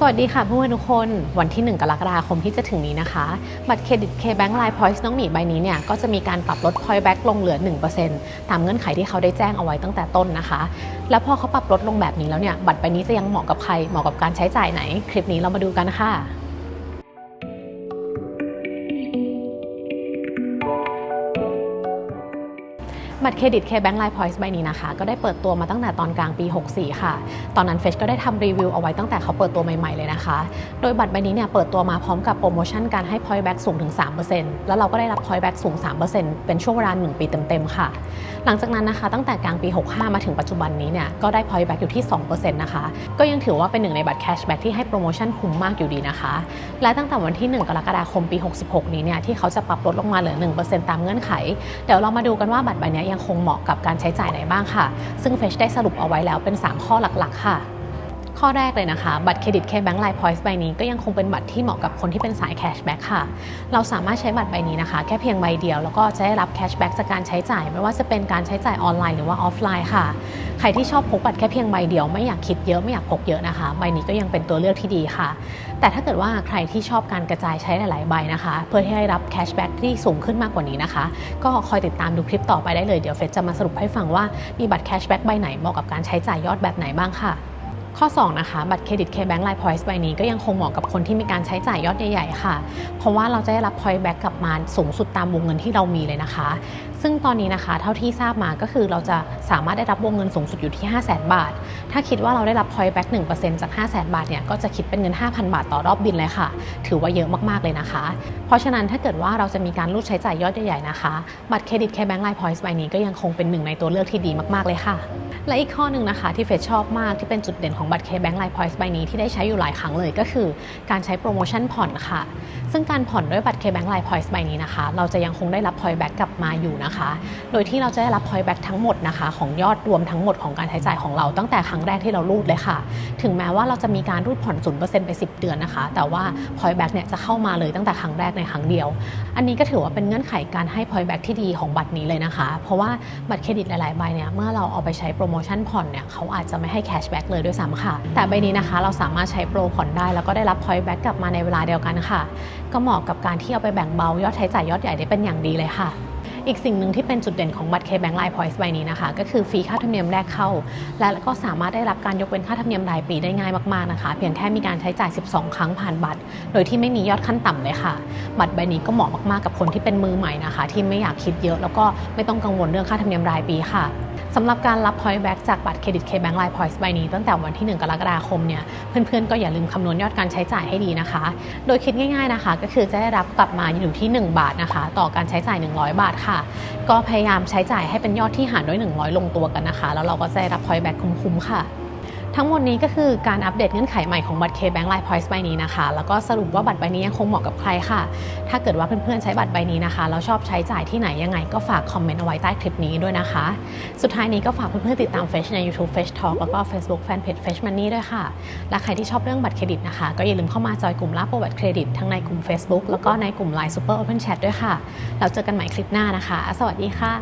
สวัสดีค่ะเพื่อนๆทุกคนวันที่ 1 กรกฎาคมที่จะถึงนี้นะคะ บัตรเครดิต K-Bank Line Points น้องหมีใบนี้เนี่ย ก็จะมีการปรับลด point back ลงเหลือ 1%ตามเงื่อนไขที่เขาได้แจ้งเอาไว้ตั้งแต่ต้นนะคะ แล้วพอเขาปรับลดลงแบบนี้แล้วเนี่ย บัตรใบนี้จะยังเหมาะกับใครเหมาะกับการใช้จ่ายไหน คลิปนี้เรามาดูกันค่ะ บัตรเครดิต K-Bank Line Points ใบนี้นะคะ ก็ได้เปิดตัวมาตั้งแต่ตอนกลางปี 64 ค่ะ ตอนนั้นเฟชก็ได้ทำรีวิวเอาไว้ตั้งแต่เขาเปิดตัวใหม่ๆเลยนะคะ โดยบัตรใบนี้เนี่ยเปิดตัวมาพร้อมกับโปรโมชั่นการให้ point back สูงถึง 3%แล้วเราก็ได้รับ point back สูง 3%เป็นช่วงเวลา 1 ปีเต็มๆ ค่ะ หลังจากนั้นนะคะ ตั้งแต่กลางปี 65 มาถึงปัจจุบันนี้เนี่ยก็ได้ point back อยู่ที่ 2%นะคะ ก็ยังถือว่าเป็นหนึ่งในบัตร cashback ที่ให้โปรโมชั่นคุ้มมากอยู่ดีนะคะ และตั้งแต่วันที่ 1 กรกฎาคมปี 66 นี้เนี่ยที่เขาจะปรับลดลงมาเหลือ 1%ตามเงื่อนไข เดี๋ยวเรามาดูกันว่าบัตรใบนี้ยังคงเหมาะกับการใช้จ่ายไหนบ้างค่ะ ซึ่งเฟชได้สรุปเอาไว้แล้วเป็น 3 ข้อหลักๆ ค่ะ ข้อแรกเลยนะคะ บัตรเครดิต K-Bank Line Points ใบนี้ก็ยังคงเป็นบัตรที่เหมาะกับคนที่เป็นสายแคชแบ็กค่ะ เราสามารถใช้บัตรใบนี้นะคะ แค่เพียงใบเดียว แล้วก็จะได้รับแคชแบ็กจากการใช้จ่าย ไม่ว่าจะเป็นการใช้จ่ายออนไลน์หรือว่าออฟไลน์ค่ะ ใครที่ชอบพกบัตรแค่เพียงใบเดียวไม่อยากคิดเยอะไม่อยากพกเยอะนะคะ ใบนี้ก็ยังเป็นตัวเลือกที่ดีค่ะ แต่ถ้าเกิดว่าใครที่ชอบการกระจายใช้หลาย ๆ ใบนะคะ เพื่อที่ให้รับแคชแบ็กที่สูงขึ้นมากกว่านี้นะคะ ก็คอยติดตามดูคลิปต่อไปได้เลยเดี๋ยวเฟซจะมาสรุปให้ฟังว่ามีบัตรแคชแบ็กใบไหนเหมาะกับการใช้จ่ายยอดแบบไหนบ้างค่ะ ข้อ 2 นะคะ บัตรเครดิต K-Bank Line Points ใบนี้ก็ยังคงเหมาะกับคนที่มีการใช้จ่ายยอดใหญ่ๆค่ะ เพราะว่าเราจะได้รับ point back กลับมาสูงสุดตามวงเงินที่เรามีเลยนะคะ ซึ่งตอนนี้นะคะ เท่าที่ทราบมาก็คือเราจะสามารถได้รับวงเงินสูงสุดอยู่ที่ 5 0 0 0 0 0 บาท ถ้าคิดว่าเราได้รับ point back 1%จาก 5 0 0 0 0 0 บาทเนี่ยก็จะคิดเป็นเงิน 5,000 บาทต่อรอบบินเลยค่ะ ถือว่าเยอะมากๆเลยนะคะ เพราะฉะนั้นถ้าเกิดว่าเราจะมีการรูดใช้จ่ายยอดใหญ่ๆนะคะ บัตรเครดิต K-Bank Line Points ใบนี้ก็ยังคงเป็นหนึ่งในตัวเลือกที่ดีมากๆเลยค่ะ และอีกข้อหนึ่งนะคะที่เฟซชอบมากที่เป็นจุดเด่นของบัตร K-Bank Line Points ใบนี้ที่ได้ใช้อยู่หลายครั้งเลยก็คือ การใช้โปรโมชั่นผ่อนค่ะ ซึ่งการผ่อนด้วยบัตร K-Bank Line Points ใบนี้นะคะ เราจะยังคงได้รับ point back กลับมาอยู่นะคะ โดยที่เราจะได้รับ point back ทั้งหมดนะคะ ของยอดรวมทั้งหมดของการใช้จ่ายของเราตั้งแต่ครั้งแรกที่เรารูดเลยค่ะ ถึงแม้ว่าเราจะมีการรูดผ่อน0%ไป 10 เดือนนะคะ แต่ว่า point back เนี่ยจะเข้ามาเลยตั้งแต่ครั้งแรกในครั้งเดียว อันนี้ก็ถือว่าเป็นเงื่อนไขการให้ point back ที่ดีของบัตรนี้เลยนะคะ เพราะว่าบัตรเครดิตหลายๆใบเนี่ยเมื่อเราเอาไปใช้โปรโมชั่นผ่อนเนี่ยเขาอาจจะไม่ให้ cash back เลยด้วยซ้ำค่ะ แต่ใบนี้นะคะเราสามารถใช้โปรผ่อนได้ แล้วก็ได้รับ point back กลับมาในเวลาเดียวกันค่ะ ก็เหมาะกับการที่เอาไปแบ่งเบายอดใช้จ่ายยอดใหญ่ได้เป็นอย่างดีเลยค่ะอีกสิ่งหนึ่งที่เป็นจุดเด่นของบัตร K-Bank Line Points ใบนี้นะคะ ก็คือฟรีค่าธรรมเนียมแรกเข้า และก็สามารถได้รับการยกเว้นค่าธรรมเนียมรายปีได้ง่ายมากๆนะคะ เพียงแค่มีการใช้จ่าย 12 ครั้งผ่านบัตร โดยที่ไม่มียอดขั้นต่ำเลยค่ะ บัตรใบนี้ก็เหมาะมากๆกับคนที่เป็นมือใหม่นะคะ ที่ไม่อยากคิดเยอะ แล้วก็ไม่ต้องกังวลเรื่องค่าธรรมเนียมรายปีค่ะ สำหรับการรับ point back จากบัตรเครดิต K-Bank Line Points ใบนี้ตั้งแต่วันที่ 1 กรกฎาคมเนี่ยเพื่อนๆ ก็อย่าลืมคำนวณยอดการใช้จ่ายให้ดีนะคะ โดยคิดง่ายๆนะคะ ก็คือจะได้รับกลับมาอยู่ที่ 1 บาทนะคะ ต่อการใช้จ่าย 100 บาทค่ะ ก็พยายามใช้จ่ายให้เป็นยอดที่หารด้วย 100 ลงตัวกันนะคะ แล้วเราก็จะได้รับ point back คุ้มๆค่ะ ทั้งหมดนี้ก็คือการอัปเดตเงื่อนไขใหม่ของบัตรเคแบงก์ไลฟ์พอยซ์ใบนี้นะคะ แล้วก็สรุปว่าบัตรใบนี้ยังคงเหมาะกับใครค่ะ ถ้าเกิดว่าเพื่อนๆใช้บัตรใบนี้นะคะแล้วชอบใช้จ่ายที่ไหนยังไงก็ฝากคอมเมนต์เอาไว้ใต้คลิปนี้ด้วยนะคะ สุดท้ายนี้ก็ฝากเพื่อนๆติดตามเฟชใน YouTube Fetch Talk แล้วก็ Facebook Fanpage Fetch Money ด้วยค่ะ และใครที่ชอบเรื่องบัตรเครดิตนะคะ ก็อย่าลืมเข้ามาจอยกลุ่มรับโปรบัตรเครดิตทั้งในกลุ่ม Facebook แล้วก็ในกลุ่ม Line Super Open Chat ด้วยค่ะ เราเจอกันใหม่คลิปหน้านะคะ สวัสดีค่ะ